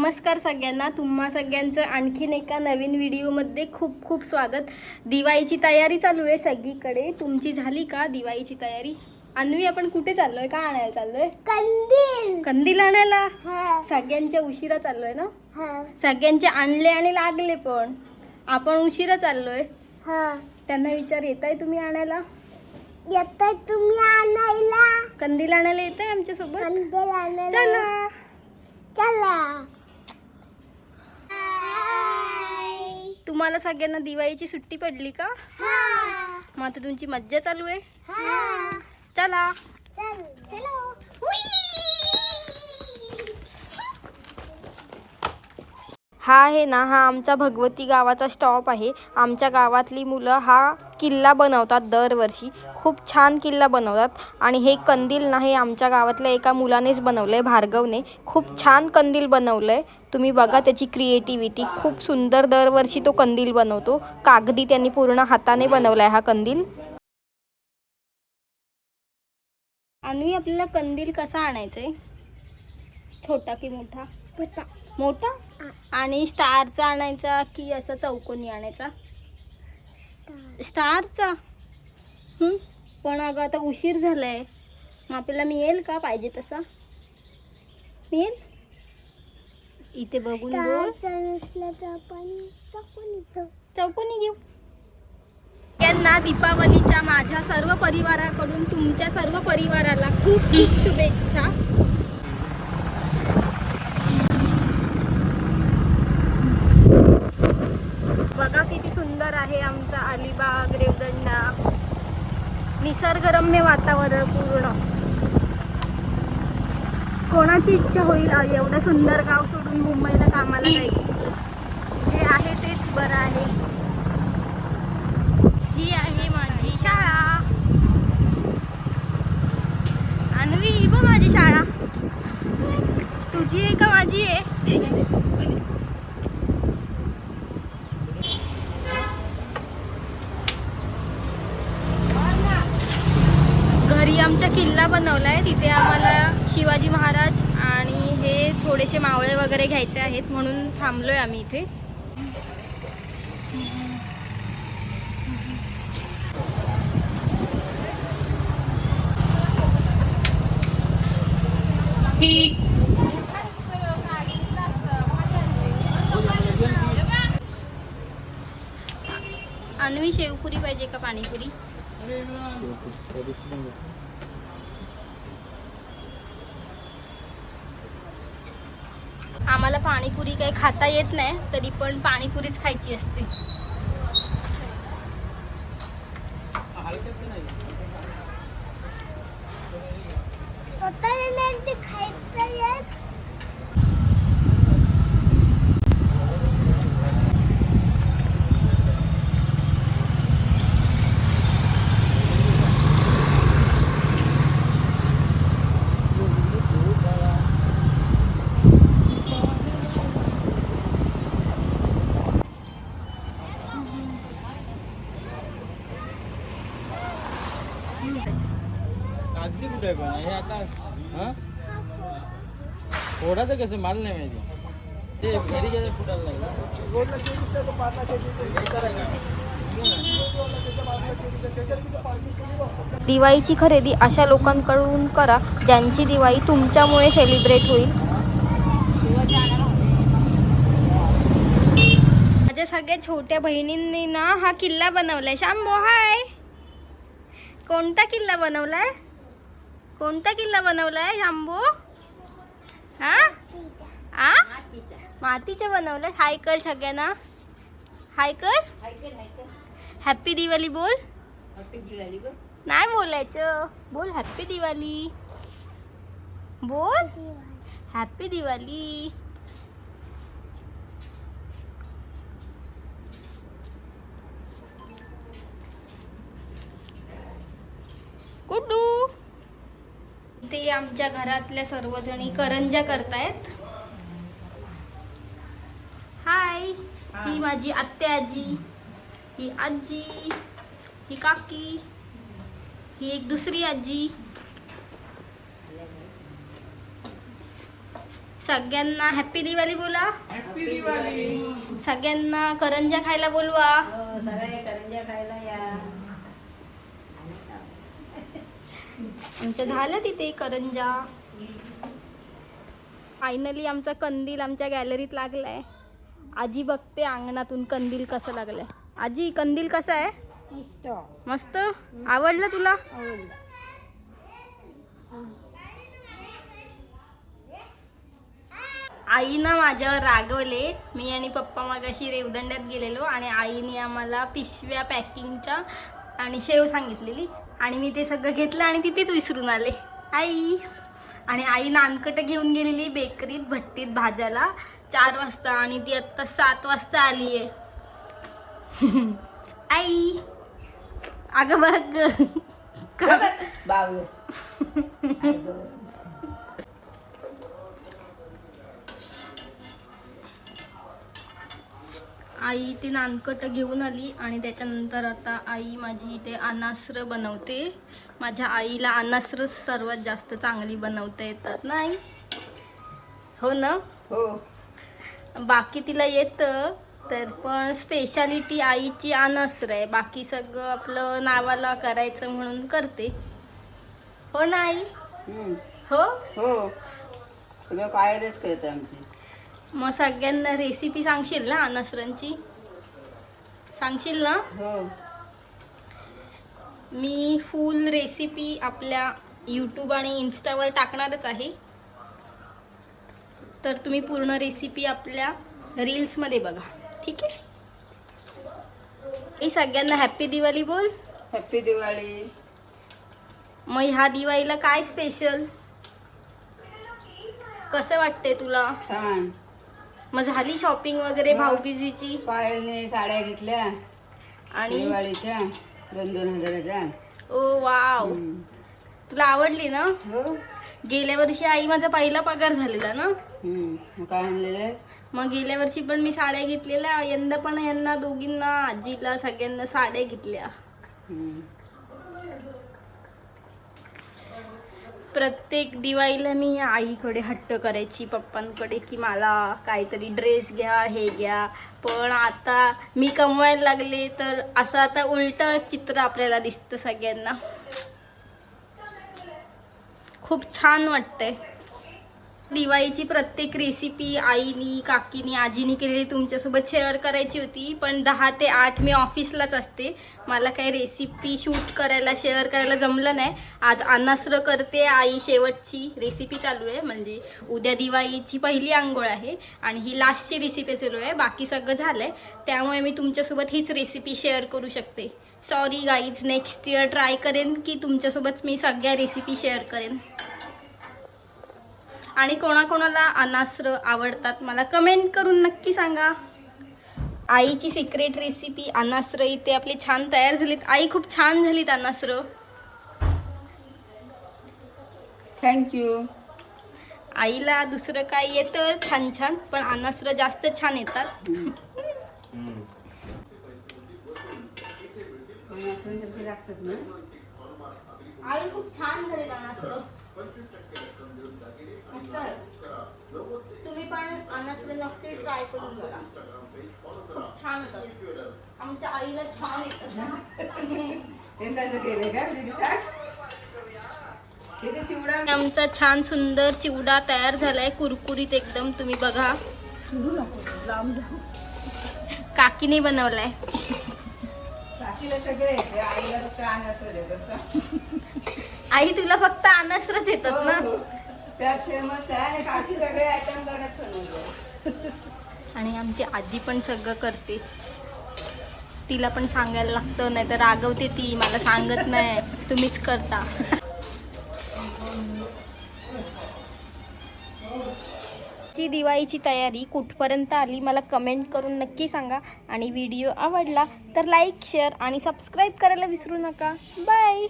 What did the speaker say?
नमस्कार सगळ्यांना तुम्हा सगळ्यांचं आणखीन एका नवीन व्हिडिओमध्ये खूप खूप स्वागत. दिवाळीची तयारी चालू आहे सगळीकडे. तुमची झाली का दिवाळीची तयारी? अन्वी आपण कुठे चाललोय? का आणायला चाललोय? कंदील. कंदील आणायला? हा. सगळ्यांच्या उशिरा चाललोय ना? हा. सगळ्यांचे आणले आणि लागले पण. आपण उशिरा चाललोय. हा. त्यांना विचार येत आहे तुम्ही आणायला? येताय तुम्ही आणायला. कंदील आणायला येत आहे आमच्यासोबत चला. चला. तुम्हाला सगळ्यांना दिवाळीची सुट्टी पडली का? मग आता तुमची मज्जा चालू आहे? हा. चला चल चलो हा आहे ना हा आमचा भगवती गावाचा स्टॉप आहे. आमच्या गावातली मुलं हा किल्ला बनवतात दरवर्षी. खूप छान किल्ला बनवतात. आणि हे कंदील ना हे आमच्या गावातल्या एका मुलानेच बनवलं आहे भार्गवने. खूप छान कंदील बनवलं आहे तुम्ही बघा त्याची क्रिएटिव्हिटी खूप सुंदर दरवर्षी तो कंदील बनवतो. कागदी त्यांनी पूर्ण हाताने बनवला आहे हा कंदील. आणि आपल्याला कंदील कसा आणायचा आहे छोटा की मोठा. मोठा? आणि स्टारचा आणायचा की असा चौकोनी आणायचा? स्टारचा? हं? पण अगं आता उशीर झालाय. मग आपल्याला मिळेल का पाहिजे तसा? मिळेल? इथे बघून चौकोनी घेऊ. यांना दीपावलीच्या माझ्या सर्व परिवाराकडून तुमच्या सर्व परिवाराला खूप खूप शुभेच्छा. बघा किती सुंदर आहे आमचा अलिबाग रेवदंडा. निसर्गरम्य वातावरण पूर्ण. कोणाची इच्छा होईल एवढं सुंदर गाव सोडून मुंबईला कामाला जायची? जे आहे तेच बरं आहे. ही आहे माझी शाळा. अन्वी ही बघ माझी शाळा. तुझी आहे का माझी आहे? किल्ला बनवला आहे तिथे आम्हाला शिवाजी महाराज आणि हे थोडेसे मावळे वगैरे घ्यायचे आहेत म्हणून थांबलोय आम्ही इथे. अन्वी शेवपुरी पाहिजे का पाणीपुरी? आम्हाला पाणीपुरी काही खाता येत नाही तरी पण पाणीपुरीच खायची असते स्वतःला नाही ते खायचं येत कागदी कुठे आहे पण हे आता हा? फोडाचं कसं माल नाही माहिती. ते घरी गेले फुटायला दिवाळीची खरेदी अशा लोकांकडून करा ज्यांची दिवाळी तुमच्यामुळे सेलिब्रेट होईल. माझ्या सगळ्या छोट्या बहिणींनी ना हा किल्ला बनवलाय. शांबो हाय कोणता किल्ला बनवलाय? कोणता किल्ला बनवलाय शांबो? हा? आ? मातीचा बनवलाय. हाय कर सगळ्यांना. हाय कर. हॅपी दिवाळी बोल. नाही बोलायचं. बोल हॅपी दिवाळी बोल. हॅपी दिवाळी ते आमच्या घरातल्या सर्वजणी करंजा करतायत. हाय ही माझी आत्या आजी ही आजी ही काकी ही एक दुसरी आजी. सगळ्यांना हॅप्पी दिवाळी बोला. सगळ्यांना करंजा खायला बोलवा. आमच्या झालं तिथे करंजा. फायनली आमचा कंदील आमच्या गॅलरीत लागलाय. आजी बघते अंगणातून कंदील कसं लागलंय. आजी कंदील कसा आहे? मस्त. आवडलं तुला? आईनं माझ्यावर रागवले. मी आणि पप्पा मागाशी रेवदंड्यात गेलेलो आणि आईने आम्हाला पिशव्या पॅकिंगच्या आणि शेव सांगितलेली. आणि मी ते सगळं घेतलं आणि तिथेच विसरून आले. आई. आणि आई नानकट घेऊन गेलेली बेकरीत भट्टीत भाजायला चार वाजता आणि ती आत्ता सात वाजता आली आहे आई. अगं बघ. बावळ आई ती नानकट घेऊन आली आणि त्याच्यानंतर आता आई माझी इथे अनासरं बनवते. माझ्या आईला अनासरं सर्वात जास्त चांगली बनवता येतात नाही हो ना? हो. बाकी तिला येतं तर पण स्पेशालिटी आईची अनासर आहे. बाकी सगळं आपलं नावाला करायचं म्हणून करते. हो ना आई. हो? हो. सगळं पायरच करत आमची. मग सगळ्यांना रेसिपी सांगशील ना अनासरांची सांगशील ना? हो. मी फुल रेसिपी आपल्या यूट्यूब आणि इन्स्टावर टाकणारच आहे. तर तुम्ही पूर्ण रेसिपी आपल्या रील्समध्ये बघा. ठीक आहे? हे सगळ्यांना हॅप्पी दिवाळी बोल. हॅप्पी दिवाळी. मग ह्या दिवाळीला काय स्पेशल कसं वाटतंय तुला? छान. मग झाली शॉपिंग वगैरे भाऊबीजीची? पायलने साड्या घेतल्या. आणि? दिवाळीच्या दोन दोन हजाराच्या. Oh wow. तुला आवडली ना? हो. गेल्या वर्षी आई माझा पहिला पगार झालेला ना? हम्म. मग काय आणलेलं? मग गेल्या वर्षी पण मी साड्या घेतलेल्या. यंदा पण यांना दोघींना आजीला सगळ्यांना साड्या घेतल्या. हम्म. प्रत्येक दिवाळीला मी आईकडे हट्ट करायची पप्पांकडे की मला काहीतरी ड्रेस घ्या हे घ्या. पण आता मी कमवायला लागले तर असं आता उलट चित्र आपल्याला दिसतं सगळ्यांना. खूप छान वाटतंय. दिवाळीची प्रत्येक रेसिपी आईनी काकीनी आजीनी केलेली तुमच्यासोबत शेअर करायची होती. पण दहा ते आठ मी ऑफिसलाच असते. मला काही रेसिपी शूट करायला शेअर करायला जमलं नाही. आज अनासरं करते आई शेवटची. रेसिपी चालू आहे. म्हणजे उद्या दिवाळीची पहिली आंघोळ आहे आणि ही लास्टची रेसिपी चालू आहे. बाकी सगळं झालं आहे त्यामुळे मी तुमच्यासोबत हीच रेसिपी शेअर करू शकते. Sorry guys next year try करेन की तुमच्यासोबत मी सगळ्या रेसिपी शेअर करेन. आणि कोणाकोणाला अनासरं आवडतात मला कमेंट करून नक्की सांगा. आईची सिक्रेट रेसिपी अनासरं इथे आपली छान तयार झालीत. आई खूप छान झालीत अनासरं. थँक्यू आईला दुसरं काय येतं? छान छान. पण अनासरं जास्त छान येतात. आई खूप छान झालीत अनासरं. तुम्ही पण अनासरं नक्की ट्राय करून बघा. खूप छान होतात आमच्या आईला छान येतात का चिवडा आमचा छान सुंदर चिवडा तयार झालाय. कुरकुरीत एकदम तुम्ही बघा. काकीने बनवलाय. सगळे आईला फक्त अनासर आई तुला फक्त अनासरच येतात ना? हो, हो. त्यात फेमस आहे. आणि बाकी सगळे आयटम करत आणि आमची आजी पण सगळं करते. तिला पण सांगायला लागतं नाही तर रागवते ती. मला सांगत नाही. तुम्हीच करता. ची दिवाळीची तयारी कुठपर्यंत आली मला कमेंट करून नक्की सांगा. आणि व्हिडिओ आवडला तर लाईक शेअर आणि सबस्क्राईब करायला विसरू नका. बाय